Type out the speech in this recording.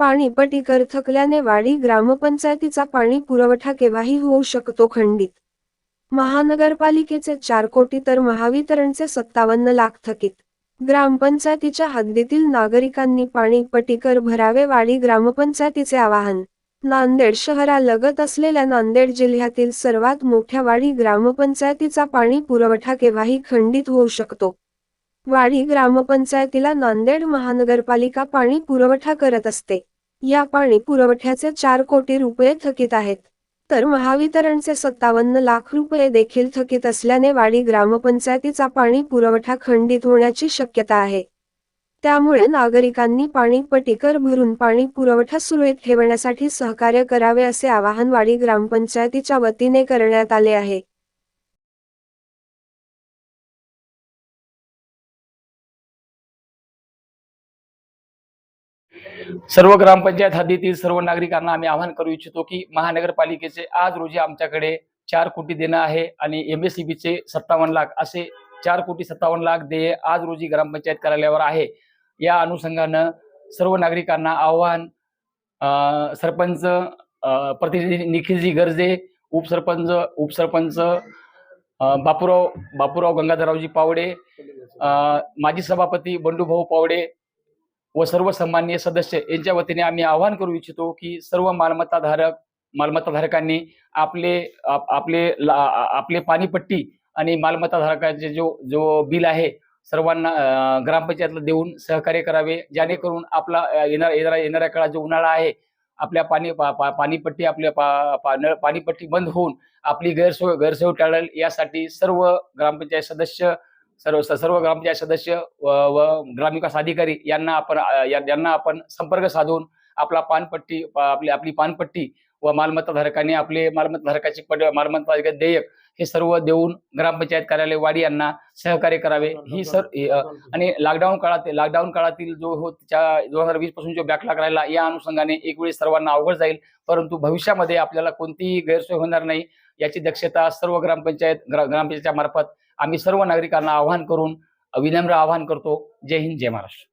पाणीपटीकर थकल्याने वाडी ग्रामपंचायतीचा पाणी पुरवठा केव्हाही होऊ शकतो खंडित. महानगरपालिकेचे चार कोटी तर महावितरणचे सत्तावन्न लाख थकीत. ग्रामपंचायतीच्या हद्दीतील नागरिकांनी पाणी पटीकर भरावे वाडी ग्रामपंचायतीचे आवाहन. नांदेड शहरालगत असलेल्या नांदेड जिल्ह्यातील सर्वात मोठ्या वाडी ग्रामपंचायतीचा पाणी पुरवठा केव्हाही खंडित होऊ शकतो. वाडी ग्रामपंचायतीला नांदेड महानगरपालिका पाणी पुरवठा करत असते. या पाणी पुरवठ्याचे चार कोटी रुपये थकीत आहेत. तर महावितरणचे सत्तावन्न लाख रुपये देखील थकीत असल्याने वाडी ग्रामपंचायतीचा पाणी पुरवठा खंडित होण्याची शक्यता आहे. त्यामुळे नागरिकांनी पाणी पटीकर भरून पाणी पुरवठा सुरळीत ठेवण्यासाठी सहकार्य करावे असे आवाहन वाडी ग्रामपंचायतीच्या वतीने करण्यात आले आहे. सर्व ग्रामपंचायत हद्दीतील सर्व नागरिकांना आम्ही आवाहन करू इच्छितो की महानगरपालिकेचे आज रोजी आमच्याकडे चार कोटी देणं आहे आणि एम एस सी बीचे सत्तावन्न लाख असे चार कोटी सत्तावन्न लाख देय आज रोजी ग्रामपंचायत कार्यालयावर आहे. या अनुषंगानं सर्व नागरिकांना आव्हान सरपंच प्रतिनिधी निखिलजी गर्जे उपसरपंच उपसरपंच बापूराव बापूराव गंगाधररावजी पावडे माजी सभापती बंडूभाऊ पावडे व सर्व सन्मान्य सदस्य यांच्या वतीने आम्ही आवाहन करू इच्छितो की सर्व मालमत्ताधारक मालमत्ताधारकांनी आपले आप- आपले ला- आपले पाणीपट्टी आणि मालमत्ताधारकांचे जो जो बिल आहे सर्वांना ग्रामपंचायतला देऊन सहकार्य करावे. जेणेकरून आपला येणार येणाऱ्या येणाऱ्या काळात जो उन्हाळा आहे आपल्या पाणी पा- पा- पाणीपट्टी आपल्या पा- पा- नळ- पाणीपट्टी बंद होऊन आपली गैरसोय गैरसोय टाळेल. यासाठी सर्व ग्रामपंचायत सदस्य सर्व सर्व ग्रामपंचायत सदस्य व व ग्रामविकास अधिकारी यांना आपण यांना आपण संपर्क साधून आपला पानपट्टी आपली आपली पानपट्टी व मालमत्ताधारकांनी आपले मालमत्ताधारकाचे पड मालमत्ता देयक हे सर्व देऊन ग्रामपंचायत कार्यालय वाडी यांना सहकार्य करावे. ही सर आणि लॉकडाऊन काळात लॉकडाऊन काळातील जो हो त्या दोन हजार वीसपासून जो बॅकलॉग राहिला या अनुषंगाने एक वेळी सर्वांना अवघड जाईल. परंतु भविष्यामध्ये आपल्याला कोणतीही गैरसोय होणार नाही. याची दक्षता सर्व ग्रामपंचायत ग्रा- ग्रामपंचायतच्या मार्फत आम्ही सर्व नागरिकांना आवाहन करून विनम्र आवाहन करतो. जय हिंद जय महाराष्ट्र.